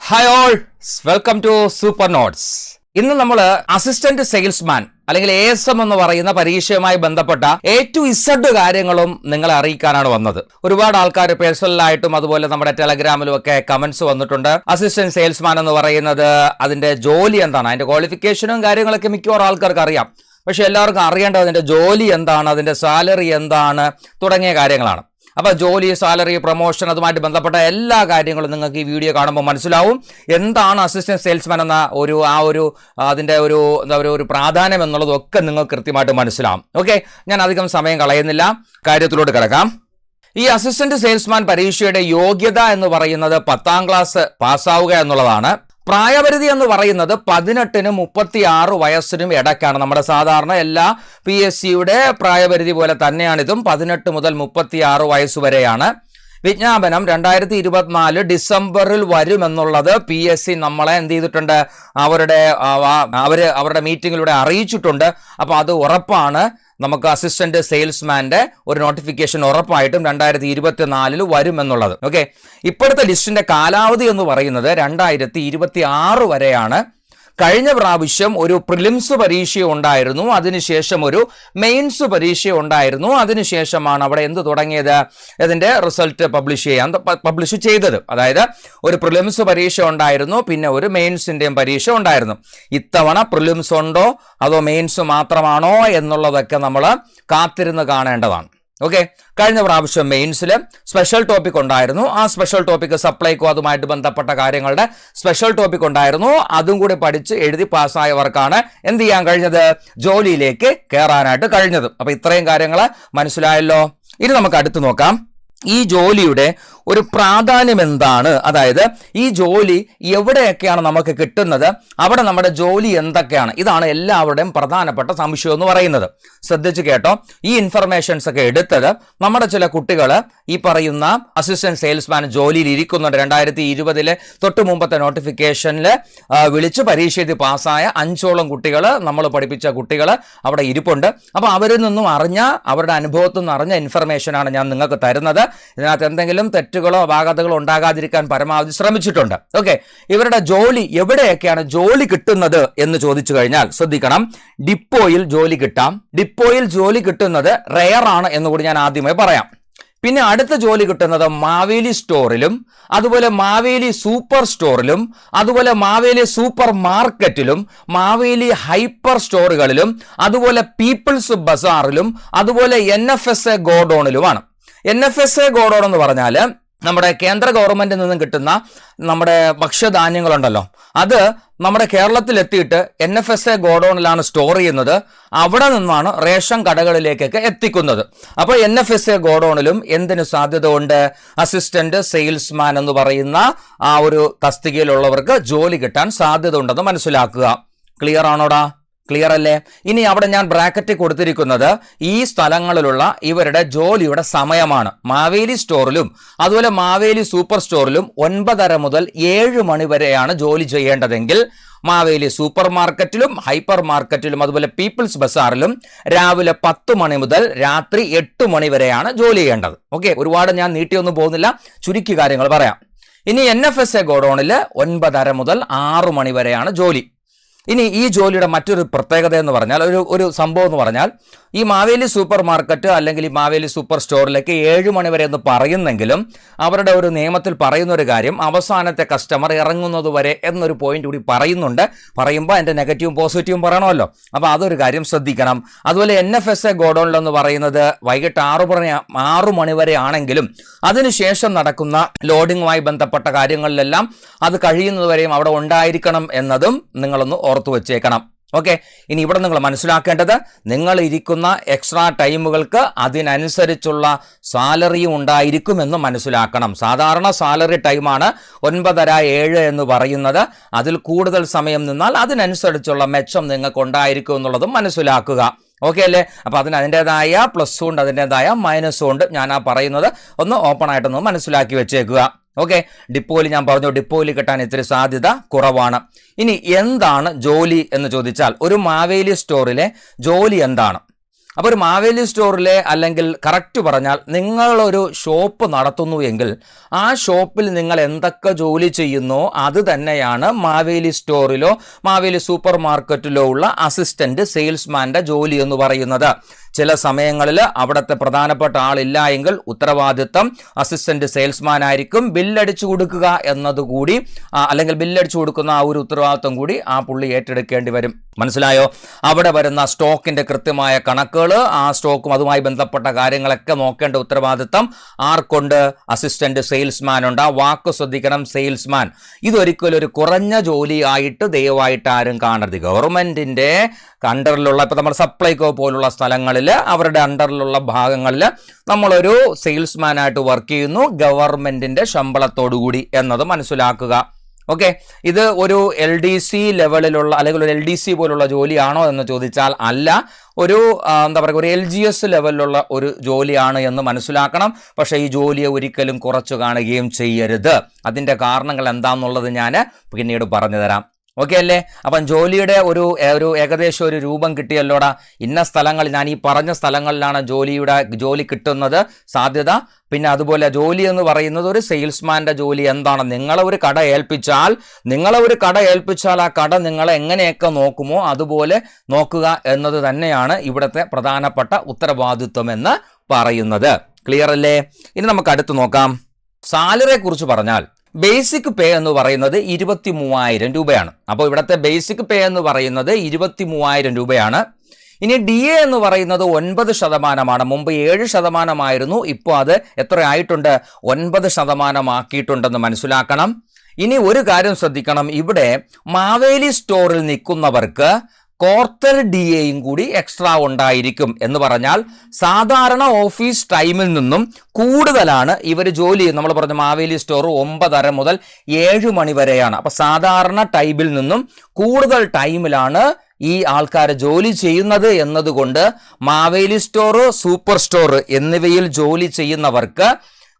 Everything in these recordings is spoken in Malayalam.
Hi all welcome to super notes ഇന്ന് നമ്മൾ അസിസ്റ്റന്റ് സെയിൽസ്മാൻ അല്ലെങ്കിൽ എ എസ് എം എന്ന് പറയുന്ന പരീക്ഷയുമായി ബന്ധപ്പെട്ട എ ടു ഇസഡ് കാര്യങ്ങളും നിങ്ങളെ അറിയിക്കാനാണ് വന്നത്. ഒരുപാട് ആൾക്കാർ പേഴ്സണലായിട്ടും അതുപോലെ നമ്മുടെ ടെലഗ്രാമിലും ഒക്കെ കമന്റ്സ് വന്നിട്ടുണ്ട്. അസിസ്റ്റന്റ് സെയിൽസ്മാൻ എന്ന് പറയുന്നത് അതിന്റെ ജോലി എന്താണ്? അതിന്റെ ക്വാളിഫിക്കേഷനും കാര്യങ്ങളൊക്കെ മിക്കവാറും ആൾക്കാർക്ക് അറിയാം. പക്ഷെ എല്ലാവർക്കും അറിയേണ്ടത് അതിന്റെ ജോലി എന്താണ്? അതിന്റെ സാലറി എന്താണ്? തുടങ്ങിയ കാര്യങ്ങളാണ്. അപ്പൊ ജോലി സാലറി പ്രൊമോഷൻ അതുമായിട്ട് ബന്ധപ്പെട്ട എല്ലാ കാര്യങ്ങളും നിങ്ങൾക്ക് ഈ വീഡിയോ കാണുമ്പോൾ മനസ്സിലാവും. എന്താണ് അസിസ്റ്റന്റ് സെയിൽസ്മാൻ എന്ന ഒരു ആ ഒരു അതിന്റെ ഒരു എന്താ പറയുക ഒരു പ്രാധാന്യം എന്നുള്ളതൊക്കെ നിങ്ങൾക്ക് കൃത്യമായിട്ട് മനസ്സിലാവും. ഓക്കെ ഞാൻ അധികം സമയം കളയുന്നില്ല. കാര്യത്തിലോട്ട് കിടക്കാം. ഈ അസിസ്റ്റന്റ് സെയിൽസ്മാൻ പരീക്ഷയുടെ യോഗ്യത എന്ന് പറയുന്നത് പത്താം ക്ലാസ് പാസ്സാവുക എന്നുള്ളതാണ്. പ്രായപരിധി എന്ന് പറയുന്നത് പതിനെട്ടിനും മുപ്പത്തി ആറ് വയസ്സിനും ഇടയ്ക്കാണ്. നമ്മുടെ സാധാരണ എല്ലാ പി എസ് സിയുടെ പ്രായപരിധി പോലെ തന്നെയാണിതും. പതിനെട്ട് മുതൽ മുപ്പത്തി ആറ് വയസ്സ് വരെയാണ് വിജ്ഞാപനം രണ്ടായിരത്തി ഇരുപത്തിനാല് ഡിസംബറിൽ വരുമെന്നുള്ളത് പി എസ് സി നമ്മളെ എന്ത് ചെയ്തിട്ടുണ്ട്? അവരുടെ അവർ അവരുടെ മീറ്റിങ്ങിലൂടെ അറിയിച്ചിട്ടുണ്ട്. അപ്പോൾ അത് ഉറപ്പാണ്. നമുക്ക് അസിസ്റ്റന്റ് സെയിൽസ്മാന്റെ ഒരു നോട്ടിഫിക്കേഷൻ ഉറപ്പായിട്ടും രണ്ടായിരത്തി ഇരുപത്തിനാലിൽ വരുമെന്നുള്ളത്. ഓക്കെ ഇപ്പോഴത്തെ ലിസ്റ്റിന്റെ കാലാവധി എന്ന് പറയുന്നത് രണ്ടായിരത്തി ഇരുപത്തി ആറ് വരെയാണ്. കഴിഞ്ഞ പ്രാവശ്യം ഒരു പ്രിലിംസ് പരീക്ഷ ഉണ്ടായിരുന്നു. അതിനുശേഷം ഒരു മെയിൻസ് പരീക്ഷ ഉണ്ടായിരുന്നു. അതിനുശേഷമാണ് അവിടെ എന്ത് തുടങ്ങിയത്? ഇതിന്റെ റിസൾട്ട് പബ്ലിഷ് ചെയ്യാൻ പബ്ലിഷ് ചെയ്തത്. അതായത് ഒരു പ്രിലിംസ് പരീക്ഷ ഉണ്ടായിരുന്നു പിന്നെ ഒരു മെയിൻസിന്റെയും പരീക്ഷ ഉണ്ടായിരുന്നു. ഇത്തവണ പ്രിലിംസ് ഉണ്ടോ? അതോ മെയിൻസ് മാത്രമാണോ? എന്നുള്ളതൊക്കെ നമ്മൾ കാത്തിരുന്ന് കാണേണ്ടതാണ്. ഓക്കെ കഴിഞ്ഞ പ്രാവശ്യം മെയിൻസിൽ സ്പെഷ്യൽ ടോപ്പിക് ഉണ്ടായിരുന്നു. ആ സ്പെഷ്യൽ ടോപ്പിക് സപ്ലൈക്കോ അതുമായിട്ട് ബന്ധപ്പെട്ട കാര്യങ്ങളുടെ സ്പെഷ്യൽ ടോപ്പിക് ഉണ്ടായിരുന്നു. അതും കൂടി പഠിച്ച് എഴുതി പാസ്സായവർക്കാണ് എന്ത് ചെയ്യാൻ കഴിഞ്ഞത്? ജോലിയിലേക്ക് കയറാനായിട്ട് കഴിഞ്ഞത്. അപ്പോൾ ഇത്രയും കാര്യങ്ങൾ മനസ്സിലായല്ലോ? ഇനി നമുക്ക് അടുത്ത് നോക്കാം. ഈ ജോലിയുടെ ഒരു പ്രാധാന്യം എന്താണ്? അതായത് ഈ ജോലി എവിടെയൊക്കെയാണ് നമുക്ക് കിട്ടുന്നത്? അവിടെ നമ്മുടെ ജോലി എന്തൊക്കെയാണ്? ഇതാണ് എല്ലാവരുടെയും പ്രധാനപ്പെട്ട സംശയം എന്ന് പറയുന്നത്. ശ്രദ്ധിച്ചു കേട്ടോ. ഈ ഇൻഫർമേഷൻസ് ഒക്കെ എടുത്തത് നമ്മുടെ ചില കുട്ടികൾ ഈ പറയുന്ന അസിസ്റ്റന്റ് സെയിൽസ്മാൻ ജോലിയിൽ ഇരിക്കുന്നുണ്ട്. രണ്ടായിരത്തി ഇരുപതിലെ തൊട്ട് മുമ്പത്തെ നോട്ടിഫിക്കേഷനിൽ വിളിച്ച് പരീക്ഷ എഴുതി പാസ്സായ അഞ്ചോളം കുട്ടികൾ നമ്മൾ പഠിപ്പിച്ച കുട്ടികൾ അവിടെ ഇരിപ്പുണ്ട്. അപ്പോൾ അവരിൽ നിന്നും അറിഞ്ഞ അവരുടെ അനുഭവത്തിൽ നിന്ന് അറിഞ്ഞ ഇൻഫർമേഷനാണ് ഞാൻ നിങ്ങൾക്ക് തരുന്നത്. ഇതിനകത്ത് എന്തെങ്കിലും തെറ്റുകളോ അപാകതകളോ ഉണ്ടാകാതിരിക്കാൻ പരമാവധി ശ്രമിച്ചിട്ടുണ്ട്. ഓക്കെ ഇവരുടെ ജോലി എവിടെയൊക്കെയാണ് ജോലി കിട്ടുന്നത് എന്ന് ചോദിച്ചു കഴിഞ്ഞാൽ ശ്രദ്ധിക്കണം. ഡിപ്പോയിൽ ജോലി കിട്ടാം. ഡിപ്പോയിൽ ജോലി കിട്ടുന്നത് റെയർ ആണ് എന്ന് കൂടി ഞാൻ ആദ്യമേ പറയാം. പിന്നെ അടുത്ത ജോലി കിട്ടുന്നത് മാവേലി സ്റ്റോറിലും അതുപോലെ മാവേലി സൂപ്പർ സ്റ്റോറിലും അതുപോലെ മാവേലി സൂപ്പർ മാർക്കറ്റിലും മാവേലി ഹൈപ്പർ സ്റ്റോറുകളിലും അതുപോലെ പീപ്പിൾസ് ബസാറിലും അതുപോലെ N F S A ഗോഡൌണിലുമാണ്. N F S A godown എന്ന് പറഞ്ഞാൽ നമ്മുടെ കേന്ദ്ര ഗവൺമെന്റിൽ നിന്നും കിട്ടുന്ന നമ്മുടെ ഭക്ഷ്യധാന്യങ്ങളുണ്ടല്ലോ. അത് നമ്മുടെ കേരളത്തിൽ എത്തിയിട്ട് എൻ എഫ് എസ് എ ഗോഡൌണിലാണ് സ്റ്റോർ ചെയ്യുന്നത്. അവിടെ നിന്നാണ് റേഷൻ കടകളിലേക്കൊക്കെ എത്തിക്കുന്നത്. അപ്പോൾ എൻ എഫ് എസ് എ ഗോഡൌണിലും എന്തിനു സാധ്യത ഉണ്ട് അസിസ്റ്റന്റ് സെയിൽസ്മാൻ എന്ന് പറയുന്ന ആ ഒരു തസ്തികയിലുള്ളവർക്ക് ജോലി കിട്ടാൻ സാധ്യത ഉണ്ടെന്ന് മനസ്സിലാക്കുക. ക്ലിയർ ആണോടാ? ക്ലിയർ അല്ലേ? ഇനി അവിടെ ഞാൻ ബ്രാക്കറ്റ് കൊടുത്തിരിക്കുന്നത് ഈ സ്ഥലങ്ങളിലുള്ള ഇവരുടെ ജോലിയുടെ സമയമാണ്. മാവേലി സ്റ്റോറിലും അതുപോലെ മാവേലി സൂപ്പർ സ്റ്റോറിലും ഒൻപതര മുതൽ ഏഴ് മണി വരെയാണ് ജോലി ചെയ്യേണ്ടതെങ്കിൽ മാവേലി സൂപ്പർ മാർക്കറ്റിലും ഹൈപ്പർ മാർക്കറ്റിലും അതുപോലെ പീപ്പിൾസ് ബസാറിലും രാവിലെ പത്ത് മണി മുതൽ രാത്രി എട്ട് മണി വരെയാണ് ജോലി ചെയ്യേണ്ടത്. ഓക്കെ ഒരുപാട് ഞാൻ നീട്ടിയൊന്നും പോകുന്നില്ല. ചുരുക്കി കാര്യങ്ങൾ പറയാം. ഇനി എൻ എഫ് എസ് എ ഗോഡൌണിൽ ഒൻപതര മുതൽ ആറു മണി വരെയാണ് ജോലി. ഇനി ഈ ജോലിയുടെ മറ്റൊരു പ്രത്യേകത എന്ന് പറഞ്ഞാൽ ഒരു ഒരു സംഭവം എന്ന് പറഞ്ഞാൽ ഈ മാവേലി സൂപ്പർ മാർക്കറ്റ് അല്ലെങ്കിൽ ഈ മാവേലി സൂപ്പർ സ്റ്റോറിലേക്ക് ഏഴ് മണി വരെ എന്ന് പറയുന്നെങ്കിലും അവരുടെ ഒരു നിയമത്തിൽ പറയുന്ന ഒരു കാര്യം അവസാനത്തെ കസ്റ്റമർ ഇറങ്ങുന്നത് വരെ എന്നൊരു പോയിന്റ് കൂടി പറയുന്നുണ്ട്. പറയുമ്പോൾ അതിന്റെ നെഗറ്റീവും പോസിറ്റീവും പറയണമല്ലോ. അപ്പോൾ അതൊരു കാര്യം ശ്രദ്ധിക്കണം. അതുപോലെ എൻ എഫ് എസ് എ ഗോഡൗണിലെന്ന് പറയുന്നത് വൈകിട്ട് ആറു മണി ആറു മണി വരെ ആണെങ്കിലും അതിനുശേഷം നടക്കുന്ന ലോഡിങ്ങുമായി ബന്ധപ്പെട്ട കാര്യങ്ങളിലെല്ലാം അത് കഴിയുന്നതുവരെയും അവിടെ ഉണ്ടായിരിക്കണം എന്നതും നിങ്ങളൊന്ന് ഓർത്തു വച്ചേക്കണം. ഓക്കെ? ഇനി ഇവിടെ നിങ്ങൾ മനസ്സിലാക്കേണ്ടത് നിങ്ങൾ ഇരിക്കുന്ന എക്സ്ട്രാ ടൈമുകൾക്ക് അതിനനുസരിച്ചുള്ള സാലറിയും ഉണ്ടായിരിക്കുമെന്ന് മനസ്സിലാക്കണം. സാധാരണ സാലറി ടൈമാണ് ഒൻപതര ഏഴ് എന്ന് പറയുന്നത്. അതിൽ കൂടുതൽ സമയം നിന്നാൽ അതിനനുസരിച്ചുള്ള മെച്ചം നിങ്ങൾക്ക് ഉണ്ടായിരിക്കും എന്നുള്ളതും മനസ്സിലാക്കുക. ഓക്കെ അല്ലേ? അപ്പോൾ അതിന് അതിന്റേതായ പ്ലസ്സും ഉണ്ട് അതിന്റേതായ മൈനസും ഉണ്ട്. ഞാൻ ആ പറയുന്നത് ഒന്ന് ഓപ്പൺ ആയിട്ടൊന്ന് മനസ്സിലാക്കി വെച്ചേക്കുക. ഓക്കെ ഡിപ്പോയിൽ ഞാൻ പറഞ്ഞു ഡിപ്പോയിൽ കിട്ടാൻ ഇത്തിരി സാധ്യത കുറവാണ്. ഇനി എന്താണ് ജോലി എന്ന് ചോദിച്ചാൽ ഒരു മാവേലി സ്റ്റോറിലെ ജോലി എന്താണ്? അപ്പോൾ ഒരു മാവേലി സ്റ്റോറിലെ അല്ലെങ്കിൽ കറക്റ്റ് പറഞ്ഞാൽ നിങ്ങളൊരു ഷോപ്പ് നടത്തുന്നു എങ്കിൽ ആ ഷോപ്പിൽ നിങ്ങൾ എന്തൊക്കെ ജോലി ചെയ്യുന്നോ അത് തന്നെയാണ് മാവേലി സ്റ്റോറിലോ മാവേലി സൂപ്പർ മാർക്കറ്റിലോ ഉള്ള അസിസ്റ്റന്റ് സെയിൽസ്മാന്റെ ജോലി എന്ന് പറയുന്നത്. ചില സമയങ്ങളിൽ അവിടുത്തെ പ്രധാനപ്പെട്ട ആളില്ല എങ്കിൽ ഉത്തരവാദിത്തം അസിസ്റ്റന്റ് സെയിൽസ്മാൻ ആയിരിക്കും. ബില്ലടിച്ചു കൊടുക്കുക എന്നതുകൂടി അല്ലെങ്കിൽ ബില്ലടിച്ചു കൊടുക്കുന്ന ആ ഒരു ഉത്തരവാദിത്തം കൂടി ആ പുള്ളി ഏറ്റെടുക്കേണ്ടി വരും. മനസ്സിലായോ? അവിടെ വരുന്ന സ്റ്റോക്കിന്റെ കൃത്യമായ കണക്കുകൾ ആ സ്റ്റോക്കും അതുമായി ബന്ധപ്പെട്ട കാര്യങ്ങളൊക്കെ നോക്കേണ്ട ഉത്തരവാദിത്തം ആർക്കുണ്ട്? അസിസ്റ്റന്റ് സെയിൽസ്മാൻ ഉണ്ട്. ആ വാക്ക് ശ്രദ്ധിക്കണം സെയിൽസ്മാൻ ഇതൊരിക്കലും ഒരു കുറഞ്ഞ ജോലിയായിട്ട് ദയവായിട്ട് ആരും കാണരുത്. ഗവൺമെന്റിന്റെ അണ്ടറിലുള്ള ഇപ്പോൾ നമ്മൾ സപ്ലൈകോ പോലുള്ള സ്ഥലങ്ങളിൽ അവരുടെ അണ്ടറിലുള്ള ഭാഗങ്ങളിൽ നമ്മളൊരു സെയിൽസ്മാനായിട്ട് വർക്ക് ചെയ്യുന്നു ഗവൺമെന്റിന്റെ ശമ്പളത്തോടുകൂടി എന്നത് മനസ്സിലാക്കുക. ഓക്കെ? ഇത് ഒരു എൽ ഡി സി ലെവലിലുള്ള അല്ലെങ്കിൽ ഒരു എൽ ഡി സി പോലുള്ള ജോലിയാണോ എന്ന് ചോദിച്ചാൽ അല്ല. ഒരു എന്താ പറയുക ഒരു എൽ ജി എസ് ലെവലിലുള്ള ഒരു ജോലിയാണ് എന്ന് മനസ്സിലാക്കണം. പക്ഷേ ഈ ജോലിയെ ഒരിക്കലും കുറച്ചു കാണുകയും ചെയ്യരുത്. അതിന്റെ കാരണങ്ങൾ എന്താണെന്നുള്ളത് ഞാൻ പിന്നീട് പറഞ്ഞു തരാം. ഓക്കെ അല്ലേ? അപ്പം ജോലിയുടെ ഒരു ഒരു ഏകദേശം ഒരു രൂപം കിട്ടിയല്ലോടാ. ഇന്ന സ്ഥലങ്ങളിൽ ഞാൻ ഈ പറഞ്ഞ സ്ഥലങ്ങളിലാണ് ജോലിയുടെ ജോലി കിട്ടുന്നത് സാധ്യത. പിന്നെ അതുപോലെ ജോലി എന്ന് പറയുന്നത് ഒരു സെയിൽസ്മാന്റെ ജോലി എന്താണ് നിങ്ങളെ ഒരു കട ഏൽപ്പിച്ചാൽ നിങ്ങളെ ഒരു കട ഏൽപ്പിച്ചാൽ ആ കട നിങ്ങളെ എങ്ങനെയൊക്കെ നോക്കുമോ അതുപോലെ നോക്കുക എന്നത് തന്നെയാണ് ഇവിടുത്തെ പ്രധാനപ്പെട്ട ഉത്തരവാദിത്വം എന്ന് പറയുന്നത്. ക്ലിയർ അല്ലേ? ഇനി നമുക്ക് അടുത്ത് നോക്കാം. സാലറിയെ കുറിച്ച് പറഞ്ഞാൽ ബേസിക് പേ എന്ന് പറയുന്നത് ഇരുപത്തി മൂവായിരം രൂപയാണ്. അപ്പോൾ ഇവിടുത്തെ ബേസിക് പേ എന്ന് പറയുന്നത് ഇരുപത്തി മൂവായിരം രൂപയാണ്. ഇനി ഡി എ എന്ന് പറയുന്നത് ഒൻപത് ശതമാനമാണ്. മുമ്പ് ഏഴ് ശതമാനമായിരുന്നു. ഇപ്പോൾ അത് എത്ര ആയിട്ടുണ്ട് ഒൻപത് ശതമാനമാക്കിയിട്ടുണ്ടെന്ന് മനസ്സിലാക്കണം. ഇനി ഒരു കാര്യം ശ്രദ്ധിക്കണം. ഇവിടെ മാവേലി സ്റ്റോറിൽ നിൽക്കുന്നവർക്ക് ക്വാർട്ടർ ഡി എയും കൂടി എക്സ്ട്രാ ഉണ്ടായിരിക്കും എന്ന് പറഞ്ഞാൽ സാധാരണ ഓഫീസ് ടൈമിൽ നിന്നും കൂടുതലാണ് ഇവർ ജോലി നമ്മൾ പറഞ്ഞ മാവേലി സ്റ്റോർ ഒമ്പതര മുതൽ ഏഴ് മണി വരെയാണ്. അപ്പോൾ സാധാരണ ടൈമിൽ നിന്നും കൂടുതൽ ടൈമിലാണ് ഈ ആൾക്കാർ ജോലി ചെയ്യുന്നത് എന്നതുകൊണ്ട് മാവേലി സ്റ്റോർ സൂപ്പർ സ്റ്റോർ എന്നിവയിൽ ജോലി ചെയ്യുന്നവർക്ക്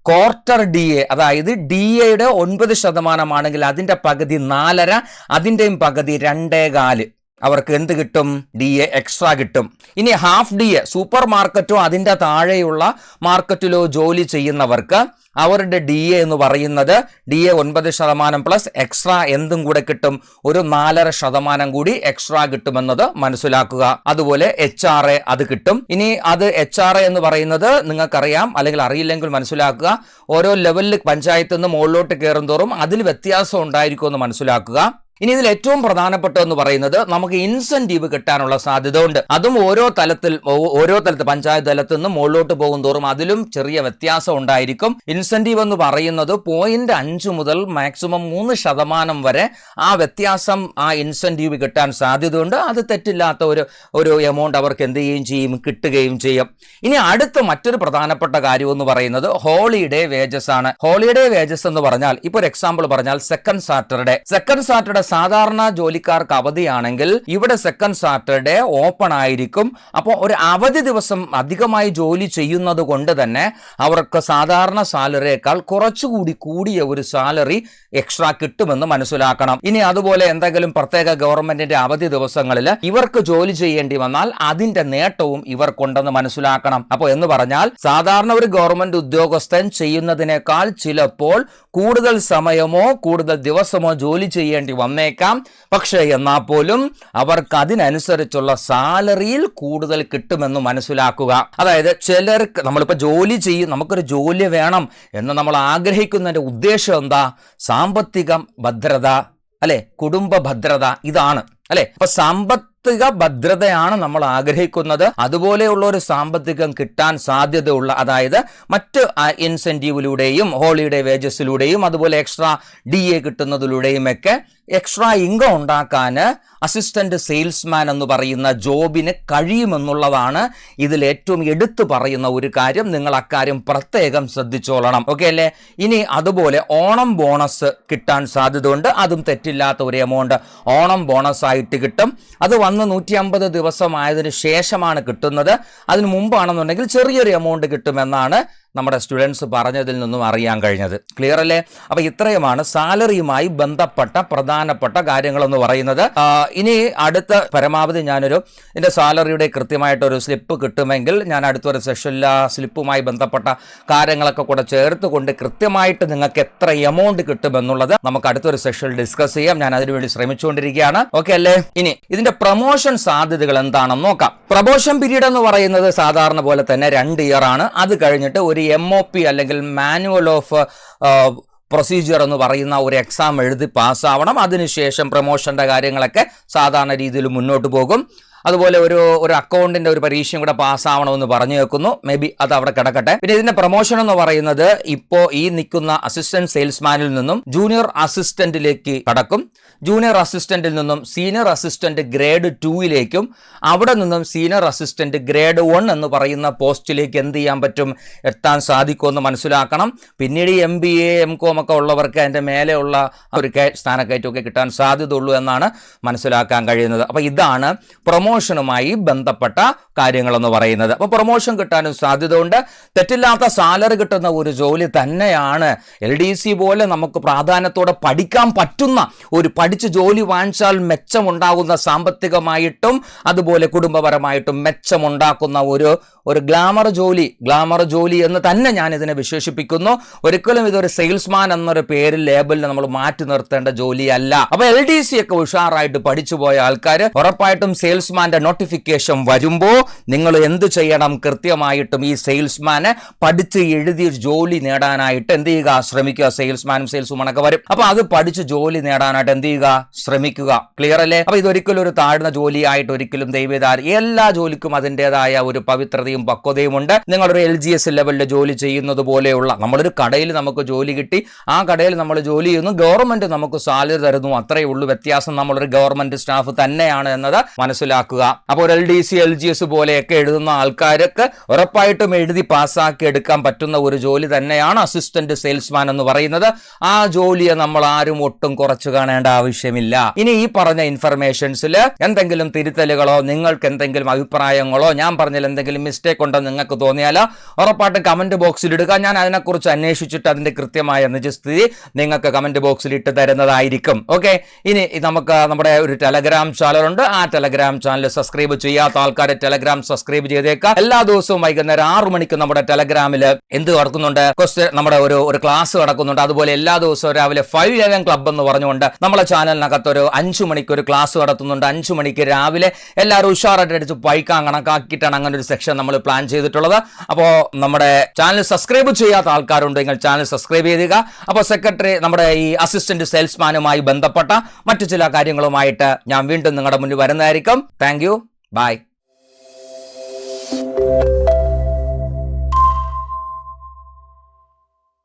ക്വാർട്ടർ ഡി എ അതായത് ഡി എയുടെ ഒൻപത് ശതമാനമാണെങ്കിൽ അതിന്റെ പകുതി നാലര അതിന്റെയും പകുതി രണ്ടേകാൽ അവർക്ക് എന്ത് കിട്ടും? ഡി എ എക്സ്ട്രാ കിട്ടും. ഇനി ഹാഫ് ഡി എ സൂപ്പർ മാർക്കറ്റോ അതിന്റെ താഴെയുള്ള മാർക്കറ്റിലോ ജോലി ചെയ്യുന്നവർക്ക് അവരുടെ ഡി എ എന്ന് പറയുന്നത് ഡി എ ഒൻപത് ശതമാനം പ്ലസ് എക്സ്ട്രാ എന്തും കൂടെ കിട്ടും. ഒരു നാലര ശതമാനം കൂടി എക്സ്ട്രാ കിട്ടുമെന്നത് മനസ്സിലാക്കുക. അതുപോലെ എച്ച് ആർ എ അത് കിട്ടും. ഇനി അത് എച്ച് ആർ എ എന്ന് പറയുന്നത് നിങ്ങൾക്കറിയാം അല്ലെങ്കിൽ അറിയില്ലെങ്കിൽ മനസ്സിലാക്കുക. ഓരോ ലെവലിൽ പഞ്ചായത്ത് നിന്ന് മുകളിലോട്ട് കയറും തോറും അതിൽ വ്യത്യാസം ഉണ്ടായിരിക്കുമെന്ന് മനസ്സിലാക്കുക. ഇനി ഇതിൽ ഏറ്റവും പ്രധാനപ്പെട്ടതെന്ന് പറയുന്നത് നമുക്ക് ഇൻസെന്റീവ് കിട്ടാനുള്ള സാധ്യത ഉണ്ട് അതും ഓരോ തലത്തിൽ ഓരോ തലത്തിൽ പഞ്ചായത്ത് തലത്തിൽ നിന്ന് മുകളിലോട്ട് പോകും തോറും അതിലും ചെറിയ വ്യത്യാസം ഉണ്ടായിരിക്കും. ഇൻസെന്റീവ് എന്ന് പറയുന്നത് പോയിന്റ് അഞ്ച് മുതൽ മാക്സിമം മൂന്ന് ശതമാനം വരെ ആ വ്യത്യാസം ആ ഇൻസെന്റീവ് കിട്ടാൻ സാധ്യതയുണ്ട്. അത് തെറ്റില്ലാത്ത ഒരു ഒരു എമൗണ്ട് അവർക്ക് എന്ത് ചെയ്യുകയും ചെയ്യും കിട്ടുകയും ചെയ്യും. ഇനി അടുത്ത മറ്റൊരു പ്രധാനപ്പെട്ട കാര്യം എന്ന് പറയുന്നത് ഹോളിഡേ വേജസ് ആണ്. ഹോളിഡേ വേജസ് എന്ന് പറഞ്ഞാൽ ഇപ്പൊ ഒരു എക്സാമ്പിൾ പറഞ്ഞാൽ സെക്കൻഡ് സാറ്റർഡേ സെക്കൻഡ് സാറ്റർഡേ സാധാരണ ജോലിക്കാർക്ക് അവധിയാണെങ്കിൽ ഇവിടെ സെക്കൻഡ് സാറ്റർഡേ ഓപ്പൺ ആയിരിക്കും. അപ്പോൾ ഒരു അവധി ദിവസം അധികമായി ജോലി ചെയ്യുന്നത് കൊണ്ട് തന്നെ അവർക്ക് സാധാരണ സാലറിയേക്കാൾ കുറച്ചുകൂടി കൂടിയ ഒരു സാലറി എക്സ്ട്രാ കിട്ടുമെന്ന് മനസ്സിലാക്കണം. ഇനി അതുപോലെ എന്തെങ്കിലും പ്രത്യേക ഗവൺമെന്റിന്റെ അവധി ദിവസങ്ങളിൽ ഇവർക്ക് ജോലി ചെയ്യേണ്ടി വന്നാൽ അതിന്റെ നേട്ടവും ഇവർക്കുണ്ടെന്ന് മനസ്സിലാക്കണം. അപ്പോൾ എന്ന് പറഞ്ഞാൽ സാധാരണ ഒരു ഗവൺമെന്റ് ഉദ്യോഗസ്ഥൻ ചെയ്യുന്നതിനേക്കാൾ ചിലപ്പോൾ കൂടുതൽ സമയമോ കൂടുതൽ ദിവസമോ ജോലി ചെയ്യേണ്ടി വന്നേക്കാം. പക്ഷേ എന്നാൽ പോലും അവർക്ക് അതിനനുസരിച്ചുള്ള സാലറിയിൽ കൂടുതൽ കിട്ടുമെന്ന് മനസ്സിലാക്കുക. അതായത് ചിലർക്ക് നമ്മളിപ്പോൾ ജോലി ചെയ്യും നമുക്കൊരു ജോലി വേണം എന്ന് നമ്മൾ ആഗ്രഹിക്കുന്നതിന്റെ ഉദ്ദേശം എന്താ? സാമ്പത്തിക ഭദ്രത അല്ലെ? കുടുംബ ഭദ്രത ഇതാണ് അല്ലെ? അപ്പൊ സാമ്പത്തിക ഭദ്രതയാണ് നമ്മൾ ആഗ്രഹിക്കുന്നത്. അതുപോലെയുള്ള ഒരു സാമ്പത്തികം കിട്ടാൻ സാധ്യതയുള്ള അതായത് മറ്റ് ഇൻസെന്റീവിലൂടെയും ഹോളിഡേ വേജസിലൂടെയും അതുപോലെ എക്സ്ട്രാ ഡി എ കിട്ടുന്നതിലൂടെയും ഒക്കെ എക്സ്ട്രാ ഇൻകം ഉണ്ടാക്കാൻ അസിസ്റ്റന്റ് സെയിൽസ്മാൻ എന്ന് പറയുന്ന ജോബിന് കഴിയുമെന്നുള്ളതാണ് ഇതിൽ ഏറ്റവും എടുത്തു പറയുന്ന ഒരു കാര്യം. നിങ്ങൾ അക്കാര്യം പ്രത്യേകം ശ്രദ്ധിച്ചോളണം. ഓക്കെ അല്ലേ? ഇനി അതുപോലെ ഓണം ബോണസ് കിട്ടാൻ സാധ്യതയുണ്ട്. അതും തെറ്റില്ലാത്ത ഒരു എമൗണ്ട് ഓണം ബോണസ് ആയിട്ട് കിട്ടും. അത് വന്ന് നൂറ്റി അമ്പത് ദിവസമായതിനു ശേഷമാണ് കിട്ടുന്നത്. അതിനു മുമ്പാണെന്നുണ്ടെങ്കിൽ ചെറിയൊരു എമൗണ്ട് കിട്ടുമെന്നാണ് നമ്മുടെ സ്റ്റുഡൻസ് പറഞ്ഞതിൽ നിന്നും അറിയാൻ കഴിഞ്ഞത്. ക്ലിയർ അല്ലേ? അപ്പോൾ ഇത്രയുമാണ് സാലറിയുമായി ബന്ധപ്പെട്ട പ്രധാനപ്പെട്ട കാര്യങ്ങളെന്ന് പറയുന്നത്. ഇനി അടുത്ത പരമാവധി ഞാനൊരു എന്റെ സാലറിയുടെ കൃത്യമായിട്ടൊരു സ്ലിപ്പ് കിട്ടുമെങ്കിൽ ഞാൻ അടുത്തൊരു സെഷനിൽ ആ സ്ലിപ്പുമായി ബന്ധപ്പെട്ട കാര്യങ്ങളൊക്കെ കൂടെ ചേർത്തുകൊണ്ട് കൃത്യമായിട്ട് നിങ്ങൾക്ക് എത്ര എമൗണ്ട് കിട്ടുമെന്നുള്ളത് നമുക്ക് അടുത്തൊരു സെഷനിൽ ഡിസ്കസ് ചെയ്യാം. ഞാൻ അതിനുവേണ്ടി ശ്രമിച്ചുകൊണ്ടിരിക്കുകയാണ്. ഓക്കെ അല്ലേ? ഇനി ഇതിന്റെ പ്രൊമോഷൻ സാധ്യതകൾ എന്താണെന്ന് നോക്കാം. പ്രൊമോഷൻ പീരീഡ് എന്ന് പറയുന്നത് സാധാരണ പോലെ തന്നെ രണ്ട് ഇയർ ആണ്. അത് കഴിഞ്ഞിട്ട് ഒരു എം ഒ പി അല്ലെങ്കിൽ മാനുവൽ ഓഫ് പ്രൊസീജിയർ എന്ന് പറയുന്ന ഒരു എക്സാം എഴുതി പാസ്സാവണം അതിനുശേഷം പ്രൊമോഷന്റെ കാര്യങ്ങളൊക്കെ സാധാരണ രീതിയിൽ മുന്നോട്ട് പോകും. അതുപോലെ ഒരു ഒരു അക്കൗണ്ടിന്റെ ഒരു പരീക്ഷയും കൂടെ പാസ്സാവണമെന്ന് പറഞ്ഞു വെക്കുന്നു മേ ബി അത് അവിടെ കിടക്കട്ടെ. പിന്നെ ഇതിന്റെ പ്രൊമോഷൻ എന്ന് പറയുന്നത് ഇപ്പോ ഈ നിൽക്കുന്ന അസിസ്റ്റന്റ് സെയിൽസ്മാനിൽ നിന്നും ജൂനിയർ അസിസ്റ്റന്റിലേക്ക് കടക്കും. ജൂനിയർ അസിസ്റ്റന്റിൽ നിന്നും സീനിയർ അസിസ്റ്റന്റ് ഗ്രേഡ് ടൂയിലേക്കും അവിടെ നിന്നും സീനിയർ അസിസ്റ്റന്റ് ഗ്രേഡ് വൺ എന്ന് പറയുന്ന പോസ്റ്റിലേക്ക് എന്ത് ചെയ്യാൻ പറ്റും? എത്താൻ സാധിക്കുമെന്ന് മനസ്സിലാക്കണം. പിന്നീട് M B A M com ഒക്കെ ഉള്ളവർക്ക് അതിന്റെ മേലെയുള്ള ഒരു സ്ഥാനക്കയറ്റമൊക്കെ കിട്ടാൻ സാധ്യതയുള്ളൂ എന്നാണ് മനസ്സിലാക്കാൻ കഴിയുന്നത്. അപ്പോൾ ഇതാണ് പ്രൊമോഷനുമായി ബന്ധപ്പെട്ട കാര്യങ്ങളെന്ന് പറയുന്നത്. അപ്പോൾ പ്രൊമോഷൻ കിട്ടാനും സാധ്യതയുണ്ട്. തെറ്റില്ലാത്ത സാലറി കിട്ടുന്ന ഒരു ജോലി തന്നെയാണ് എൽ ഡി സി പോലെ നമുക്ക് പ്രാധാന്യത്തോടെ പഠിക്കാൻ പറ്റുന്ന ഒരു പഠിച്ച് ജോലി വാങ്ങിച്ചാൽ മെച്ചമുണ്ടാകുന്ന സാമ്പത്തികമായിട്ടും അതുപോലെ കുടുംബപരമായിട്ടും മെച്ചമുണ്ടാക്കുന്ന ഒരു ഒരു ഗ്ലാമർ ജോലി ഗ്ലാമർ ജോലി എന്ന് തന്നെ ഞാൻ ഇതിനെ വിശേഷിപ്പിക്കുന്നു. ഒരിക്കലും ഇതൊരു സെയിൽസ്മാൻ എന്നൊരു പേര് ലേബലിൽ നമ്മൾ മാറ്റി നിർത്തേണ്ട ജോലിയല്ല. അപ്പൊ എൽ ഡി സി ഒക്കെ ഉഷാറായിട്ട് പഠിച്ചു പോയ ആൾക്കാർ ഉറപ്പായിട്ടും സെയിൽസ്മാന്റെ നോട്ടിഫിക്കേഷൻ വരുമ്പോൾ നിങ്ങൾ എന്ത് ചെയ്യണം? കൃത്യമായിട്ടും ഈ സെയിൽസ്മാനെ പഠിച്ച് എഴുതി ജോലി നേടാനായിട്ട് എന്ത് ചെയ്യുക? ശ്രമിക്കുക. സെയിൽസ്മാനും സെയിൽസ്വുമണൊക്കെ വരും. അപ്പൊ അത് പഠിച്ച് ജോലി നേടാനായിട്ട് എന്ത് ചെയ്യുക? ശ്രമിക്കുക. ക്ലിയർ അല്ലേ? അപ്പൊ ഇതൊരിക്കലും ഒരു താഴ്ന്ന ജോലിയായിട്ട് ഒരിക്കലും ദൈവതാർ എല്ലാ ജോലിക്കും അതിന്റെതായ ഒരു പവിത്രതയും പക്വതയും ഉണ്ട്. നിങ്ങളൊരു എൽ ജി എസ് ലെവലിൽ ജോലി ചെയ്യുന്നത് പോലെയുള്ള നമ്മളൊരു കടയിൽ നമുക്ക് ജോലി കിട്ടി. ആ കടയിൽ നമ്മൾ ജോലി ചെയ്യുന്നു. ഗവൺമെന്റ് നമുക്ക് സാലറി തരുന്നു. അത്രയേ ഉള്ളൂ വ്യത്യാസം. നമ്മളൊരു ഗവൺമെന്റ് സ്റ്റാഫ് തന്നെയാണ് എന്നത് മനസ്സിലാക്കുക. അപ്പോൾ ഒരു L D C L G S പോലെയൊക്കെ എഴുതുന്ന ആൾക്കാർക്ക് ഉറപ്പായിട്ടും എഴുതി പാസ്സാക്കി എടുക്കാൻ പറ്റുന്ന ഒരു ജോലി തന്നെയാണ് അസിസ്റ്റന്റ് സെയിൽസ്മാൻ എന്ന് പറയുന്നത്. ആ ജോലിയെ നമ്മൾ ആരും ഒട്ടും കുറച്ചു കാണേണ്ട ആവശ്യമില്ല. ഇനി ഈ പറഞ്ഞ ഇൻഫർമേഷൻസിൽ എന്തെങ്കിലും തിരുത്തലുകളോ നിങ്ങൾക്ക് എന്തെങ്കിലും അഭിപ്രായങ്ങളോ ഞാൻ പറഞ്ഞതിൽ എന്തെങ്കിലും മിസ്റ്റേക്ക് ഉണ്ടോ നിങ്ങൾക്ക് തോന്നിയാൽ ഉറപ്പായിട്ടും കമന്റ് ബോക്സിൽ ഇടുക. ഞാൻ അതിനെക്കുറിച്ച് അന്വേഷിച്ചിട്ട് അതിന്റെ കൃത്യമായ നിജസ്ഥിതി നിങ്ങൾക്ക് കമന്റ് ബോക്സിൽ ഇട്ട് തരുന്നതായിരിക്കും. ഓക്കെ ഇനി നമുക്ക് നമ്മുടെ ഒരു ടെലഗ്രാം ചാനലുണ്ട് ആ ടെലഗ്രാം ചാനൽ സബ്സ്ക്രൈബ് ചെയ്യാത്ത ആൾക്കാർ ടെലഗ്രാം സബ്സ്ക്രൈബ് ചെയ്തേക്കാം. എല്ലാ ദിവസവും വൈകുന്നേരം ആറു മണിക്ക് നമ്മുടെ ടെലഗ്രാമിൽ എന്ത് നടക്കുന്നുണ്ട്? ക്വസ്റ്റ്യൻ നമ്മുടെ ഒരു ഒരു ക്ലാസ് നടക്കുന്നുണ്ട്. അതുപോലെ എല്ലാ ദിവസവും രാവിലെ ഫൈവ് എം ക്ലബ് എന്ന് പറഞ്ഞുകൊണ്ട് നമ്മുടെ ചാനലിനകത്ത് ഒരു അഞ്ചു മണിക്ക് ഒരു ക്ലാസ് നടത്തുന്നുണ്ട്. അഞ്ചു മണിക്ക് രാവിലെ എല്ലാവരും ഉഷാറായിട്ട് അടിച്ച് പൈക്കാൻ കണക്കാക്കിയിട്ടാണ് അങ്ങനെ ഒരു സെക്ഷൻ നമ്മൾ പ്ലാൻ ചെയ്തിട്ടുള്ളത്. അപ്പോൾ നമ്മുടെ ചാനൽ സബ്സ്ക്രൈബ് ചെയ്യാത്ത ആൾക്കാരുണ്ടെങ്കിൽ ചാനൽ സബ്സ്ക്രൈബ് ചെയ്യുക അപ്പോൾ സെക്രട്ടറി നമ്മുടെ ഈ അസിസ്റ്റന്റ് സെയിൽസ്മാനുമായി ബന്ധപ്പെട്ട മറ്റു ചില കാര്യങ്ങളുമായിട്ട് ഞാൻ വീണ്ടും നിങ്ങളുടെ മുന്നിൽ വരുന്നതായിരിക്കും. Thank you by